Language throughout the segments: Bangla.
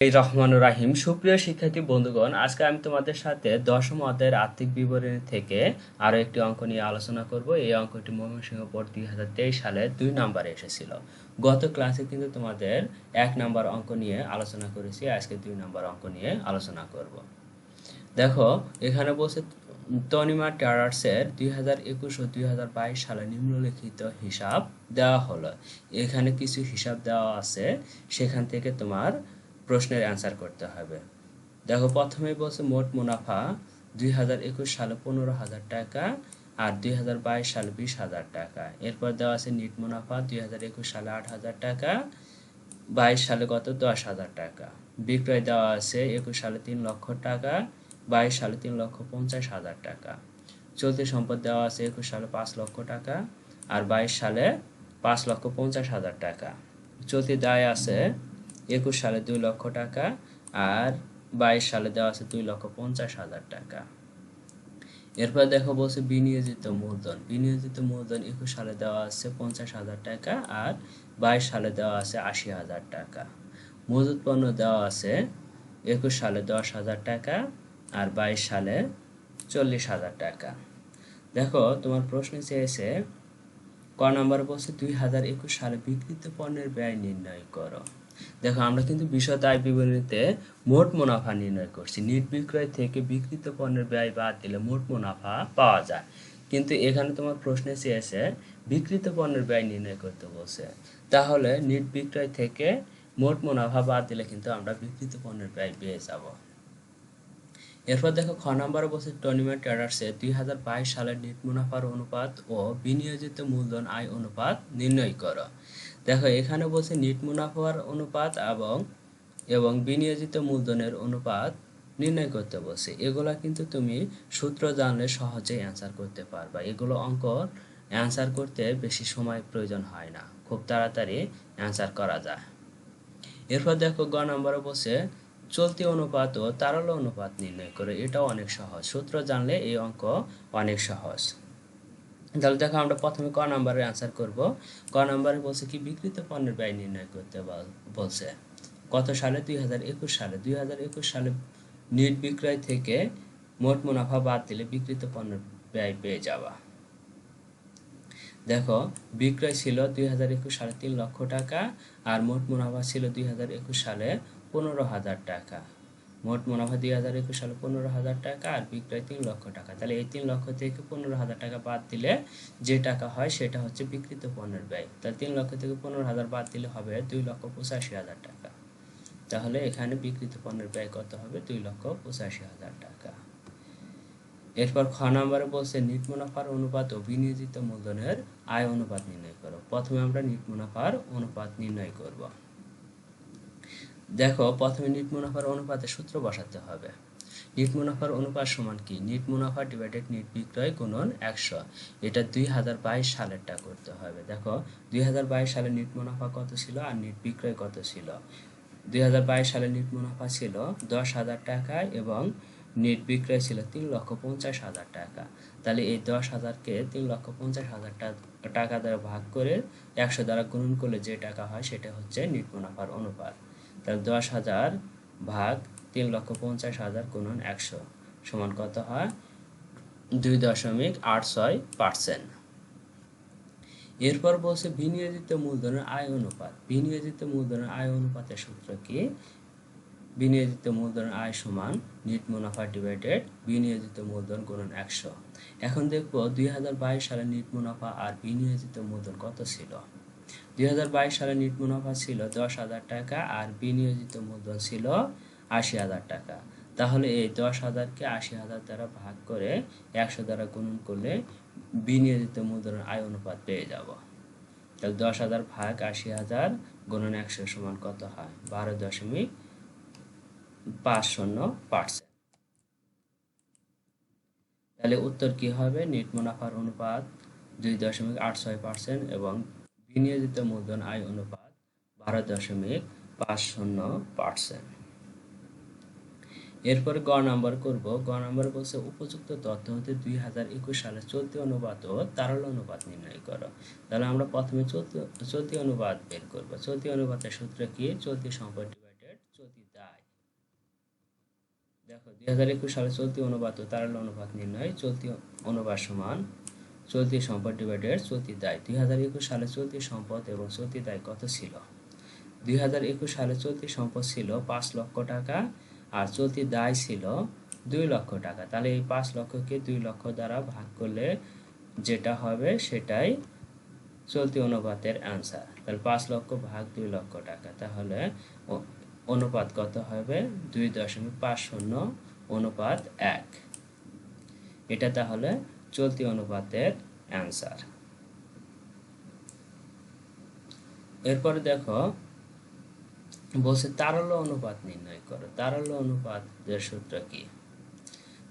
এই রহমান রাহিম, সুপ্রিয় শিক্ষার্থী বন্ধুগণ, আজকে আমি তোমাদের সাথে দশম অধ্যায়ের আর্থিক বিবরণী থেকে আরও একটি অঙ্ক নিয়ে আলোচনা করব। এই অঙ্কটি ময়মনসিংহ বোর্ড দুই হাজার তেইশ সালে দুই নম্বরে এসেছিল। গত ক্লাসে কিন্তু তোমাদের এক নাম্বার অঙ্ক নিয়ে আলোচনা করেছি, আজকে দুই নাম্বার অঙ্ক নিয়ে আলোচনা করব। দেখো, এখানে বলছে, তনিমা ট্যারার্সের দুই হাজার একুশ ও দুই হাজার বাইশ সালে নিম্নলিখিত হিসাব দেওয়া হলো। এখানে কিছু হিসাব দেওয়া আছে, সেখান থেকে তোমার প্রশ্নের অ্যান্সার করতে হবে। দেখো, প্রথমেই বলছে মোট মুনাফা দুই হাজার একুশ সালে পনেরো হাজার টাকা আর দুই হাজার বাইশ সালে বিশ হাজার টাকা। এরপর দেওয়া আছে নিট মুনাফা দুই হাজার একুশ সালে আট হাজার টাকা, বাইশ সালে কত দশ হাজার টাকা। বিক্রয় দেওয়া আছে একুশ সালে তিন লক্ষ টাকা, বাইশ সালে তিন লক্ষ পঞ্চাশ হাজার টাকা। চলতি সম্পদ দেওয়া আছে একুশ সালে পাঁচ লক্ষ টাকা আর বাইশ সালে পাঁচ লক্ষ পঞ্চাশ হাজার টাকা। চলতি দায় আছে একুশ সালে দুই লক্ষ টাকা আর বাইশ সালে দেওয়া আছে দুই লক্ষ পঞ্চাশ হাজার টাকা। এরপর দেখো বলছে বিনিয়োজিত মূলধন। বিনিয়োজিত মূলধন একুশ সালে দেওয়া আছে পঞ্চাশ হাজার টাকা আর বাইশ সালে দেওয়া আছে আশি হাজার টাকা। মজুত পণ্য দেওয়া আছে একুশ সালে দশ হাজার টাকা আর বাইশ সালে চল্লিশ হাজার টাকা। দেখো তোমার প্রশ্ন চেয়েছে, ক নাম্বার বলছে দুই হাজার একুশ সালে বিক্রিত পণ্যের ব্যয় নির্ণয় করো। দেখো, আমরা কিন্তু বিশদ আয় বিবরণীতে মোট মুনাফা নির্ণয় করছি। নিট বিক্রয় থেকে বিক্রিত পণ্যের ব্যয় বাদ দিলে মোট মুনাফা পাওয়া যায়। কিন্তু এখানে তোমার প্রশ্নে চেয়েছে বিক্রিত পণ্যের ব্যয় নির্ণয় করতে বলছে। তাহলে নিট বিক্রয় থেকে মোট মুনাফা বাদ দিলে কিন্তু আমরা বিক্রিত পণ্যের ব্যয় পেয়ে যাব। এরপর দেখো, খ নাম্বার বলছে, টনিমা ট্রেডার্সে দুই হাজার বাইশ সালের নিট মুনাফার অনুপাত ও বিনিয়োজিত মূলধন আয় অনুপাত নির্ণয় করো। দেখো, এখানে বলছে নিট মুনাফার অনুপাত এবং এবং বিনিয়োজিত মূলধনের অনুপাত নির্ণয় করতে বলছে। এগুলা কিন্তু তুমি সূত্র জানলে সহজেই অ্যান্সার করতে পারবা। এগুলো অঙ্ক অ্যান্সার করতে বেশি সময় প্রয়োজন হয় না। খুব তাড়াতাড়ি অ্যান্সার করা যায়। এরপর দেখো, গ নম্বরে বসে চলতি অনুপাত ও তারল্য অনুপাত নির্ণয় করে। এটাও অনেক সহজ। সূত্র জানলে এই অঙ্ক অনেক সহজ। তাহলে দেখো আমরা প্রথমে ক নাম্বারে অ্যান্সার করব। ক নাম্বারে বলছে কি, বিক্রিত পণ্যের ব্যয় নির্ণয় করতে বলছে, কত সালে? দুই হাজার একুশ সালে। দুই হাজার একুশ সালে নিট বিক্রয় থেকে মোট মুনাফা বাদ দিলে বিক্রিত পণ্যের ব্যয় পেয়ে যাওয়া দেখো, বিক্রয় ছিল দুই হাজার একুশ সালে তিন লক্ষ টাকা আর মোট মুনাফা ছিল দুই হাজার একুশ সালে পনেরো হাজার টাকা। মোট মুনাফা দুই হাজার একুশ সালে পনেরো হাজার টাকা আর বিক্রয় তিন লক্ষ টাকা। তাহলে এই তিন লক্ষ থেকে পনেরো হাজার টাকা বাদ দিলে যে টাকা হয় সেটা হচ্ছে বিক্রিত পণ্যের ব্যয়। তাহলে তিন লক্ষ থেকে পনেরো হাজার বাদ দিলে হবে দুই লক্ষ পঁচাশি হাজার টাকা। তাহলে এখানে বিক্রিত পণ্যের ব্যয় কত হবে? দুই লক্ষ পঁচাশি হাজার টাকা। এরপর খ নম্বরে বলছে, নিট মুনাফার অনুপাত ও বিনিয়োজিত মূলধনের আয় অনুপাত নির্ণয় করো। প্রথমে আমরা নিট মুনাফার অনুপাত নির্ণয় করব। দেখো, প্রথমে নিট মুনাফার অনুপাতে সূত্র বসাতে হবে। নিট মুনাফার অনুপাত সমান কি? নিট মুনাফা ডিভাইডেড নিট বিক্রয় গুণন একশো। এটা দুই হাজার বাইশ সালেরটা করতে হবে। দেখো, দুই হাজার বাইশ সালে নিট মুনাফা কত ছিল আর নিট বিক্রয় কত ছিল? দুই হাজার বাইশ সালে নিট মুনাফা ছিল দশ হাজার টাকা এবং নেট বিক্রয় ছিল তিন লক্ষ পঞ্চাশ হাজার টাকা। তাহলে এই দশ হাজারকে তিন লক্ষ পঞ্চাশ হাজার টাকা দ্বারা ভাগ করে একশো দ্বারা গুণন করলে যে টাকা হয় সেটা হচ্ছে নিট মুনাফার অনুপাত। দশ হাজার ভাগ তিন লক্ষ পঞ্চাশ হাজার গুণন একশো সমান কত হয়? দুই দশমিক আট ছয় পার্সেন্ট। এরপর বলছে বিনিয়োজিত মূলধনের আয় অনুপাত। বিনিয়োজিত মূলধনের আয় অনুপাতের সূত্র কি? বিনিয়োজিত মূলধন আয় সমান নিট মুনাফা ডিভাইডেড বিনিয়োজিত মূলধন গুণন একশো। এখন দেখব দুই সালে নিট মুনাফা আর বিনিয়োজিত মূলধন কত ছিল? দুই হাজার বাইশ সালে নিট মুনাফা ছিল দশ হাজার টাকা আর বিনিয়োজিত মূলধন ছিল আশি হাজার টাকা। তাহলে এই দশ হাজারকে আশি হাজার দ্বারা ভাগ করে একশো দ্বারা গুণন করলে বিনিয়োজিত মূলধনের আয় অনুপাত পেয়ে যাব। তাহলে দশ হাজার ভাগ আশি হাজার গুণন একশো সমান কত হয়? বারো দশমিক পাঁচ শূন্য পার্সেন্ট। তাহলে উত্তর কি হবে? নেট মুনাফার অনুপাত দুই দশমিক আট ছয় পার্সেন্ট এবং বিনিয়োজিত মূলধন আয় অনুপাত বারো দশমিক পাঁচ শূন্য পার্সেন্ট। এরপরে গ নাম্বার করব। গ নাম্বার বলছে, উপযুক্ত তথ্য হতে দুই হাজার একুশ সালে চলতি অনুপাত ও তারল অনুপাত নির্ণয় করো। তাহলে আমরা প্রথমে চলতি চলতি অনুপাত বের করব। চলতি অনুপাতের সূত্র কি? চলতি সম্পদ ডিভাইডেড চলতি দায়। দেখো, দুই হাজার একুশ সালে চলতি অনুপাত ও তারল্য অনুপাত নির্ণয়, চলতি অনুপাত সমান চলতি সম্পদ ডিভাইডেড চলতি দায়। দুই হাজার একুশ সালে চলতি সম্পদ এবং চলতি দায় কত ছিল? দুই হাজার একুশ সালে চলতি সম্পদ ছিল পাঁচ লক্ষ টাকা আর চলতি দায় ছিল দুই লক্ষ টাকা। তাহলে এই পাঁচ লক্ষকে দুই লক্ষ দ্বারা ভাগ করলে যেটা হবে সেটাই চলতি অনুপাতের অ্যান্সার তাহলে পাঁচ লক্ষ ভাগ দুই লক্ষ টাকা। তাহলে অনুপাত কত হবে? দুই দশমিক পাঁচ শূন্য অনুপাত এক। এটা তাহলে চলতি অনুপাতের অ্যান্সার। এরপরে দেখো, বলছে তারল্য অনুপাত নির্ণয় করো। তারল্য অনুপাতের সূত্র কি?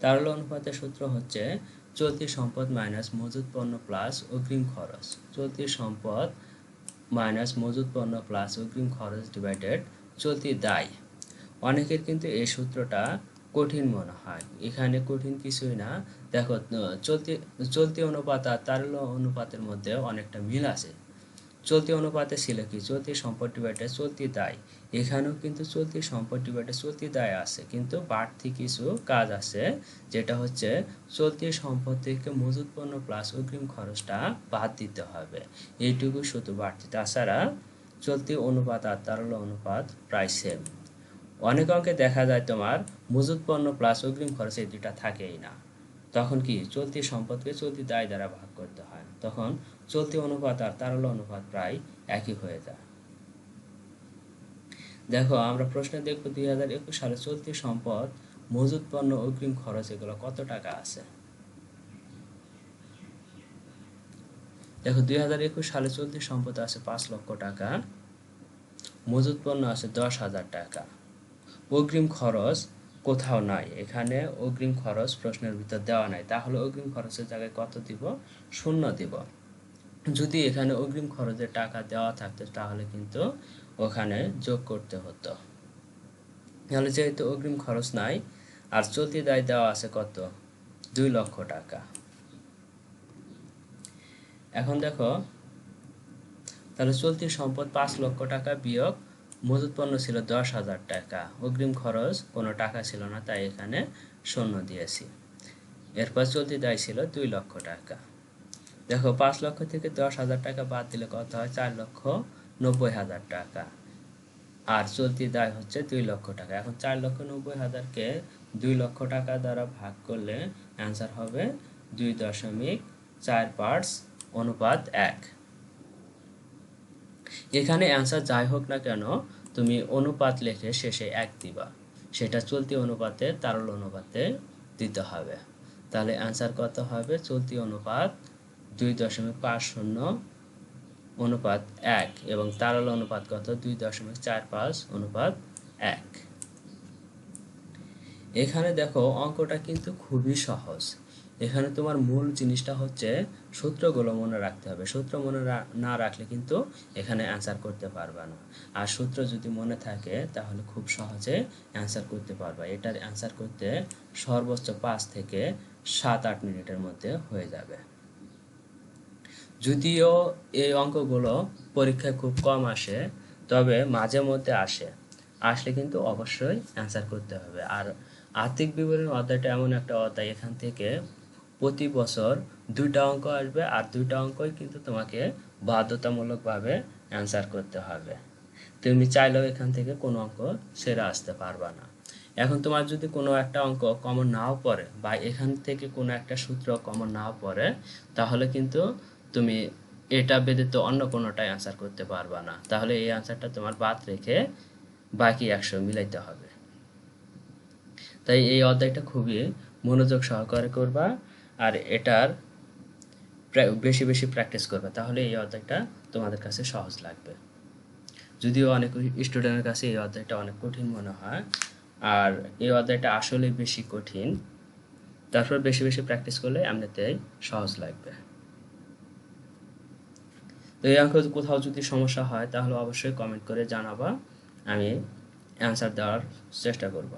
তারল্য অনুপাতের সূত্র হচ্ছে চলতি সম্পদ মাইনাস মজুত পণ্য প্লাস অগ্রিম খরচ। চলতি সম্পদ মাইনাস মজুত পণ্য প্লাস অগ্রিম খরচ ডিভাইডেড চলতি দায়। অনেকের কিন্তু এই সূত্রটা কঠিন মনে হয়। এখানে কঠিন কিছুই না। দেখো চলতি চলতি অনুপাত আর তারল্য অনুপাতের মধ্যে অনেকটা মিল আছে। চলতি অনুপাতে ছিল কি? চলতি সম্পদ ডিভাইডে চলতি দায়। এখানেও কিন্তু চলতি সম্পদ ডিভাইডে চলতি দায় আছে। কিন্তু বাড়তি কিছু কাজ আছে, যেটা হচ্ছে চলতি সম্পদ থেকে মজুত পণ্য প্লাস অগ্রিম খরচটা বাদ দিতে হবে। এইটুকু শুধু বাড়তি। তাছাড়া চলতি অনুপাত আর তারল্য অনুপাত প্রায় সেম অনেক অঙ্কে দেখা যায় তোমার মজুত পণ্য প্লাস অগ্রিম খরচ এই দুটা থাকেই না। তখন কি চলতি সম্পদকে চলতি দায় দ্বারা ভাগ করতে হয়? তখন চলতি অনুপাত আর তারল্য অনুপাত প্রায় একই হয়ে যায়। দেখো, আমরা প্রশ্নে দেখব দুই হাজার একুশ সালে চলতি সম্পদ মজুত পণ্য, অগ্রিম খরচ এগুলো কত টাকা আছে? দেখো, দুই হাজার একুশ সালে চলতি সম্পদ আছে পাঁচ লক্ষ টাকা মজুত পণ্য আছে দশ হাজার টাকা। অগ্রিম খরচ কোথাও নাই। এখানে অগ্রিম খরচ প্রশ্নের ভিতর দেওয়া নাই। তাহলে অগ্রিম খরচের জায়গায় কত দিব? শূন্য দিব। যদি এখানে অগ্রিম খরচের টাকা দেওয়া থাকতো, তাহলে কিন্তু ওখানে যোগ করতে হতো। তাহলে যেহেতু অগ্রিম খরচ নাই, আর চলতি দায় দেওয়া আছে কত? দুই লক্ষ টাকা। এখন দেখো, তাহলে চলতি সম্পদ পাঁচ লক্ষ টাকা বিয়োগ মজুত পণ্য ছিল দশ হাজার টাকা। অগ্রিম খরচ কোনো টাকা ছিল না, তাই এখানে শূন্য দিয়েছি। এরপর চলতি দায় ছিল দুই লক্ষ টাকা। দেখো, পাঁচ লক্ষ থেকে দশ হাজার টাকা বাদ দিলে কত হয়? চার লক্ষ নব্বই হাজার টাকা। আর চলতি দায় হচ্ছে দুই লক্ষ টাকা। এখন চার লক্ষ নব্বই হাজারকে দুই লক্ষ টাকা দ্বারা ভাগ করলে অ্যান্সার হবে দুই দশমিক চার পার্টস অনুপাত এক। এখানে অ্যান্সার যাই হোক না কেন, তুমি অনুপাত লিখে শেষে এক দিবা। সেটা চলতি অনুপাতে তারল অনুপাতে দিতে হবে। তাহলে অ্যান্সার কত হবে? চলতি অনুপাত দুই দশমিক পাঁচ শূন্য অনুপাত এক এবং তারল অনুপাত কত? দুই দশমিক চার পাঁচ অনুপাত এক। এখানে দেখো অঙ্কটা কিন্তু খুবই সহজ। এখানে তোমার মূল জিনিসটা হচ্ছে সূত্রগুলো মনে রাখতে হবে। সূত্র মনে না রাখলে কিন্তু এখানে অ্যান্সার করতে পারবে না। আর সূত্র যদি মনে থাকে, তাহলে খুব সহজে অ্যান্সার করতে পারবে। এটার অ্যান্সার করতে সর্বোচ্চ পাঁচ থেকে সাত, আট মিনিটের মধ্যে হয়ে যাবে। যদিও এই অঙ্কগুলো পরীক্ষায় খুব কম আসে, তবে মাঝে মধ্যে আসে। আসলে কিন্তু অবশ্যই অ্যান্সার করতে হবে। আর আর্থিক বিবরণী অধ্যায়টা এমন একটা অধ্যায়, এখান থেকে প্রতি বছর দুইটা অঙ্ক আসবে আর দুইটা অঙ্কই কিন্তু তোমাকে বাধ্যতামূলকভাবে অ্যান্সার করতে হবে। তুমি চাইলেও এখান থেকে কোনো অঙ্ক সেরে আসতে পারবা না। এখন তোমার যদি কোনো একটা অঙ্ক কমন নাও পড়ে বা এখান থেকে কোনো একটা সূত্র কমন নাও পড়ে, তাহলে কিন্তু তুমি এটা ব্যতীত অন্য কোনোটাই অ্যান্সার করতে পারবা না। তাহলে এই অ্যান্সারটা তোমার বাদ রেখে বাকি একশো মিলাইতে হবে। তাই এই অধ্যায়টা খুবই মনোযোগ সহকারে করবা। আর এটার বেশি বেশি প্র্যাকটিস করবে, তাহলে এই অধ্যায়টা তোমাদের কাছে সহজ লাগবে। যদিও অনেক স্টুডেন্টের কাছে এই অধ্যায়টা অনেক কঠিন মনে হয়, আর এই অধ্যায়টা আসলে বেশি কঠিন। তারপর বেশি বেশি প্র্যাকটিস করলে এমনিতেই সহজ লাগবে। তো এই অঙ্ক কোথাও যদি সমস্যা হয়, তাহলে অবশ্যই কমেন্ট করে জানাবা, আমি অ্যান্সার দেওয়ার চেষ্টা করব।